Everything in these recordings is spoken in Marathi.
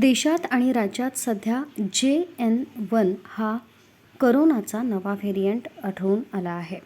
देशात आणि राज्यात सध्या जे एन वन हा करोनाचा नवा व्हेरियंट आढळून आला आहे.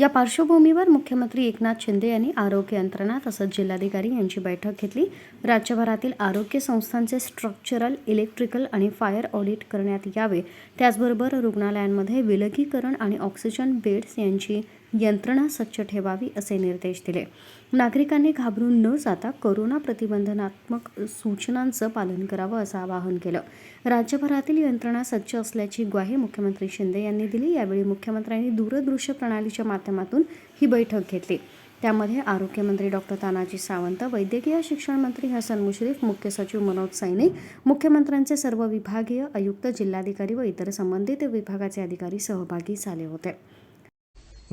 या पार्श्वभूमीवर मुख्यमंत्री एकनाथ शिंदे यांनी आरोग्य यंत्रणा तसंच जिल्हाधिकारी यांची बैठक घेतली. राज्यभरातील आरोग्य संस्थांचे स्ट्रक्चरल इलेक्ट्रिकल आणि फायर ऑडिट करण्यात यावे. त्याचबरोबर रुग्णालयांमध्ये विलगीकरण आणि ऑक्सिजन बेड्स यांची यंत्रणा स्वच्छ ठेवावी असे निर्देश दिले. नागरिकांनी घाबरून न जाता कोरोना प्रतिबंधनात्मक सूचनांचं पालन करावं असं आवाहन केलं. राज्यभरातील यंत्रणा सज्ज असल्याची ग्वाही मुख्यमंत्री शिंदे यांनी दिली. यावेळी मुख्यमंत्र्यांनी दूरदृश्य प्रणालीच्या माध्यमातून ही बैठक घेतली. त्यामध्ये आरोग्यमंत्री डॉक्टर तानाजी सावंत वैद्यकीय शिक्षण मंत्री हसन मुश्रीफ मुख्य सचिव मनोज सैनी मुख्यमंत्र्यांचे सर्व विभागीय आयुक्त जिल्हाधिकारी व इतर संबंधित विभागाचे अधिकारी सहभागी झाले होते.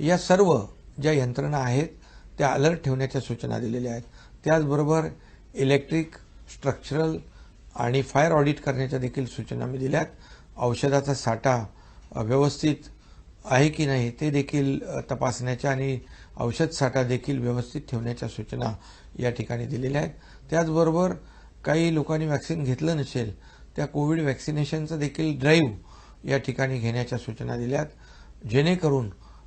या सर्व ज्या यंत्रणा आहेत त्या अलर्ट ठेवण्याच्या सूचना दिलेल्या आहेत. त्याचबरोबर इलेक्ट्रिक स्ट्रक्चरल आणि फायर ऑडिट करण्याच्या देखील सूचना मी दिल्यात. औषधाचा साठा व्यवस्थित आहे की नाही ते देखील तपासण्याच्या आणि औषध साठा देखील व्यवस्थित ठेवण्याच्या सूचना या ठिकाणी दिलेल्या आहेत. त्याचबरोबर काही लोकांनी वॅक्सिन घेतलं नसेल त्या कोविड वॅक्सिनेशनचं देखील ड्राईव्ह या ठिकाणी घेण्याच्या सूचना दिल्यात. जेणेकरून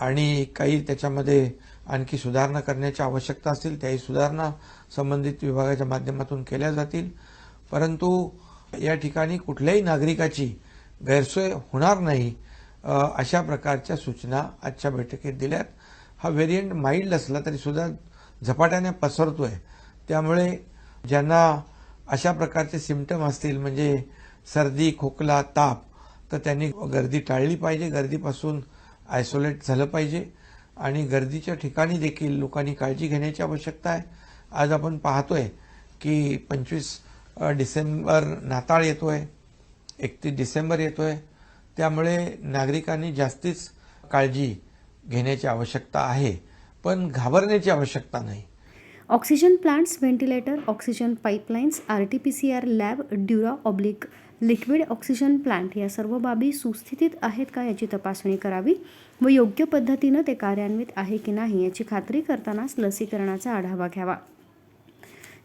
आणि काही त्याच्यामध्ये आणखी सुधारणा करण्याची आवश्यकता असतील त्याही सुधारणा संबंधित विभागाच्या माध्यमातून केल्या जातील. परंतु या ठिकाणी कुठल्याही नागरिकाची गैरसोय होणार नाही अशा प्रकारच्या सूचना आजच्या बैठकीत दिल्यात. हा व्हेरियंट माइल्ड असला तरी सुद्धा झपाट्याने पसरतोय. त्यामुळे ज्यांना अशा प्रकारचे सिमटम असतील म्हणजे सर्दी खोकला ताप तर त्यांनी गर्दी टाळली पाहिजे. गर्दीपासून आयसोलेट झालं पाहिजे. आणि गर्दीच्या ठिकाणी देखील लोकांनी काळजी घेण्याची आवश्यकता आहे. आज आपण पाहतोय की पंचवीस डिसेंबर नाताळ येतोय एकतीस डिसेंबर येतोय. त्यामुळे नागरिकांनी जास्तीच काळजी घेण्याची आवश्यकता आहे. पण घाबरण्याची आवश्यकता नाही. Oxygen plants ventilator oxygen pipelines R T P C R lab dura oblique liquid oxygen plant या सर्व बाबी सुस्थितीत आहेत का याची तपासणी करावी व योग्य पद्धतीनं ते कार्यान्वित आहे की नाही याची खात्री करतानाच लसीकरणाचा आढावा घ्यावा.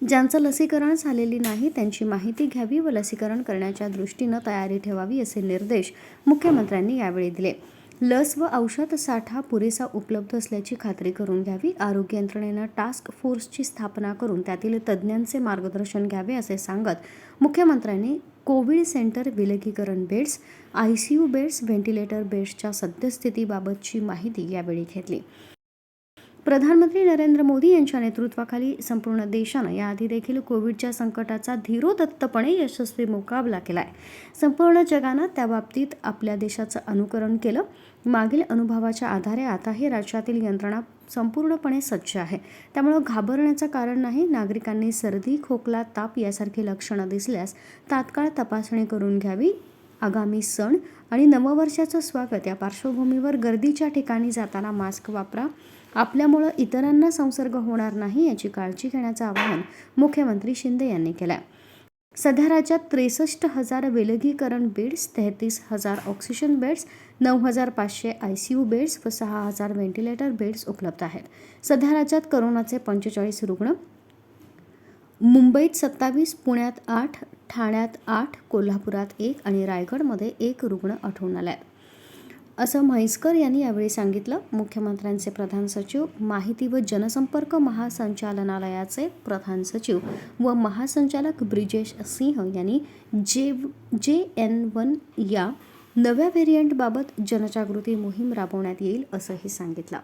ज्यांचं लसीकरण झालेली नाही त्यांची माहिती घ्यावी व लसीकरण करण्याच्या दृष्टीनं तयारी ठेवावी असे निर्देश मुख्यमंत्र्यांनी यावेळी दिले. लस व औषध साठा पुरेसा उपलब्ध असल्याची खात्री करून घ्यावी. आरोग्य यंत्रणेनं टास्क फोर्सची स्थापना करून त्यातील तज्ज्ञांचे मार्गदर्शन घ्यावे असे सांगत मुख्यमंत्र्यांनी कोविड सेंटर विलगीकरण beds I C U beds ventilator बेड्सच्या सद्यस्थितीबाबतची माहिती यावेळी घेतली. प्रधानमंत्री नरेंद्र मोदी यांच्या नेतृत्वाखाली संपूर्ण देशानं याआधी देखील कोविडच्या संकटाचा धीरोदत्तपणे यशस्वी मुकाबला केलाय. संपूर्ण जगानं त्या बाबतीत आपल्या देशाचं अनुकरण केलं. मागील अनुभवाच्या आधारे आताही राज्यातील यंत्रणा संपूर्णपणे सज्ज आहे. त्यामुळं घाबरण्याचं कारण नाही नागरिकांनी सर्दी खोकला ताप यासारखी लक्षणं दिसल्यास तात्काळ तपासणी करून घ्यावी. आगामी सण आणि नववर्षाचं स्वागत या पार्श्वभूमीवर गर्दीच्या ठिकाणी जाताना मास्क वापरा. आपल्यामुळं इतरांना संसर्ग होणार नाही याची काळजी घेण्याचं आवाहन मुख्यमंत्री शिंदे यांनी केलं सध्या राज्यात त्रेसष्ट हजार विलगीकरण बेड्स तेहतीस हजार ऑक्सिजन बेड्स नऊ हजार पाचशे आय सी यू बेड्स व सहा हजार व्हेंटिलेटर बेड्स उपलब्ध आहेत. सध्या राज्यात करोनाचे पंचेचाळीस रुग्ण मुंबईत सत्तावीस पुण्यात आठ ठाण्यात आठ कोल्हापुरात एक आणि रायगडमध्ये एक रुग्ण आढळून आला आहे असं म्हैसकर यांनी यावेळी सांगितलं. मुख्यमंत्र्यांचे प्रधान सचिव माहिती व जनसंपर्क महासंचालनालयाचे प्रधान सचिव व महासंचालक ब्रिजेश सिंह यांनी जे जे एन वन या नव्या व्हेरियंटबाबत जनजागृती मोहीम राबवण्यात येईल असंही सांगितलं.